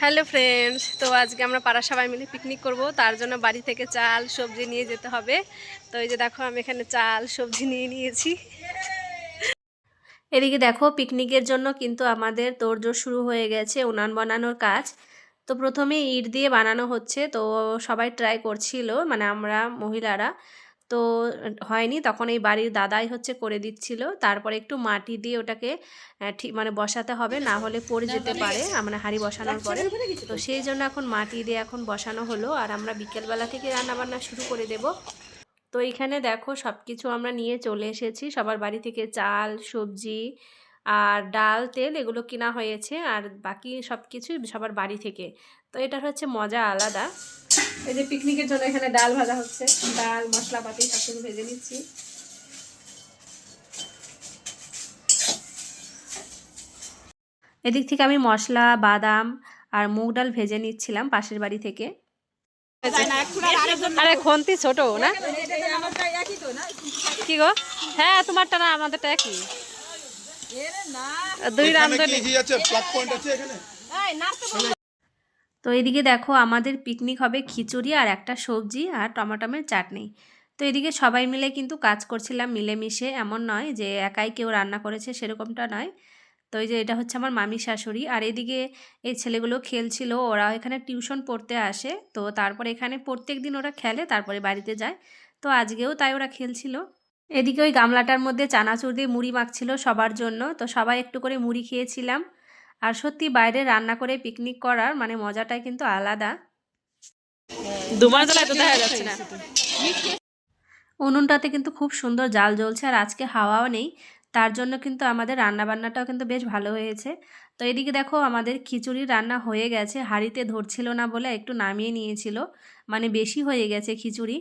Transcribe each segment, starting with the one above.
Hello friends, তো আজকে আমরা পাড়া সবাই মিলে পিকনিক করব। তার জন্য বাড়ি থেকে চাল, সবজি নিয়ে যেতে হবে। তো এই যে দেখো, আমি এখানে চাল, সবজি নিয়ে নিয়েছি। এদিকে দেখো পিকনিকের জন্য কিন্তু আমাদের তোড়জোড় শুরু হয়ে গেছে উনান বানানোর কাজ। তো প্রথমে ইট দিয়ে বানানো হচ্ছে, তো সবাই ট্রাই করছিল মানে আমরা মহিলারা। তো হয়নি। তখন এই বাড়ির দাদাই হচ্ছে করে দিচ্ছিল। তারপরে একটু মাটি দিয়ে ওটাকে ঠিক মানে বসাতে হবে। না হলে পড়ে যেতে পারে মানে হাঁড়ি বসানোর পরে। তো সেই জন্য এখন মাটি দিয়ে এখন বসানো হলো। আর আমরা বিকেলবেলা থেকে রান্নাবান্না শুরু করে দেব। তো এখানে দেখো সব কিছু আমরা নিয়ে চলে এসেছি। সবার বাড়ি থেকে চাল সবজি আর ডাল, তেল এগুলো কেনা হয়েছে আর বাকি সব কিছুই সবার বাড়ি থেকে। তো এটার হচ্ছে মজা আলাদা। এই যে পিকনিকের জন্য এখানে ডাল ভাজা হচ্ছে। ডাল, মশলাপাতি সব কিছু ভেজে নিচ্ছি। এদিক থেকে আমি মশলা, বাদাম আর মুগ ডাল ভেজে নিচ্ছিলাম পাশের বাড়ি থেকে। আরে খন্তি ছোট না? কি গো? হ্যাঁ তোমারটা না, আমাদেরটা একই। দুই এখানে কি আছে? প্লাগ পয়েন্ট আছে এখানে? তো এদিকে দেখো আমাদের পিকনিক হবে খিচুড়ি আর একটা সবজি আর টমাটমের চাটনি। তো এদিকে সবাই মিলে কিন্তু কাজ করছিলাম মিলেমিশে। এমন নয় যে একাই কেউ রান্না করেছে সেরকমটা নয়। তো এই যে এটা হচ্ছে আমার মামি শাশুড়ি। আর এদিকে এই ছেলেগুলো খেলছিল ওরা এখানে টিউশন পড়তে আসে। তো তারপরে এখানে প্রত্যেক দিন ওরা খেলে তারপরে বাড়িতে যায়। তো আজকেও তাই ওরা খেলছিল। এদিকে ওই গামলাটার মধ্যে চানাচুর দিয়ে মুড়ি মাখছিল সবার জন্য। তো সবাই একটু করে মুড়ি খেয়েছিলাম। আর সত্যি বাইরে রান্না করে পিকনিক করার মানে মজাটাই কিন্তু আলাদা। উনুনটাতে কিন্তু খুব সুন্দর জাল জ্বলছে আর আজকে হাওয়াও নেই। তার জন্য কিন্তু আমাদের রান্না বান্নাটাও কিন্তু বেশ ভালো হয়েছে। তো এদিকে দেখো আমাদের খিচুড়ি রান্না হয়ে গেছে। হাঁড়িতে ধরছিল না বলে একটু নামিয়ে নিয়েছিল। মানে বেশি হয়ে গেছে খিচুড়ি।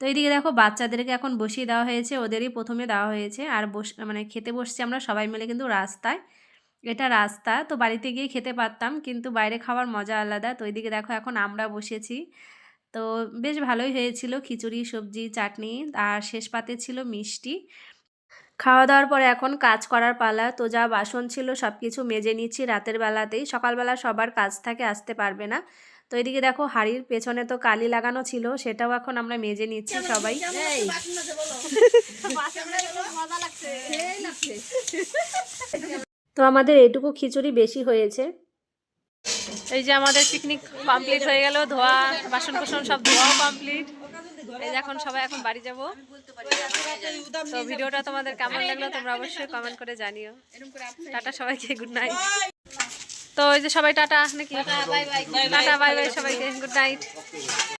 তো এইদিকে দেখো বাচ্চাদেরকে এখন বসিয়ে দেওয়া হয়েছে, ওদেরই প্রথমে দেওয়া হয়েছে। আর বস মানে খেতে বসছি আমরা সবাই মিলে কিন্তু রাস্তায়। এটা রাস্তা, তো বাড়িতে গিয়ে খেতে পারতাম, কিন্তু বাইরে খাওয়ার মজা আলাদা। তো এদিকে দেখো এখন আমরা বসেছি। তো বেশ ভালোই হয়েছিল খিচুড়ি, সবজি, চাটনি, আর শেষ পাতে ছিল মিষ্টি। খাওয়া দাওয়ার পরে এখন কাজ করার পালা তো যা বাসন ছিল সব কিছু মেজে নিচ্ছি রাতের বেলাতেই। সকালবেলা সবার কাজ থাকে আসতে পারবে না। তো এদিকে দেখো হাড়ির পেছনে তো কালি লাগানো ছিল সেটাও এখন আমরা মেজে নিচ্ছি সবাই। তো আমাদের এটুকু খিচুড়ি বেশি হয়েছে। এই যে আমাদের পিকনিক কমপ্লিট হয়ে গেল ধোয়া বাসন কোসন সব ধোয়াও কমপ্লিট এই যে এখন সবাই এখন বাড়ি যাব। তো ভিডিওটা তোমাদের কেমন লাগল তোমরা অবশ্যই কমেন্ট করে জানিও। টাটা সবাইকে গুড নাইট তো এই যে সবাই টাটা নাকি? টাটা বাই বাই সবাইকে গুড নাইট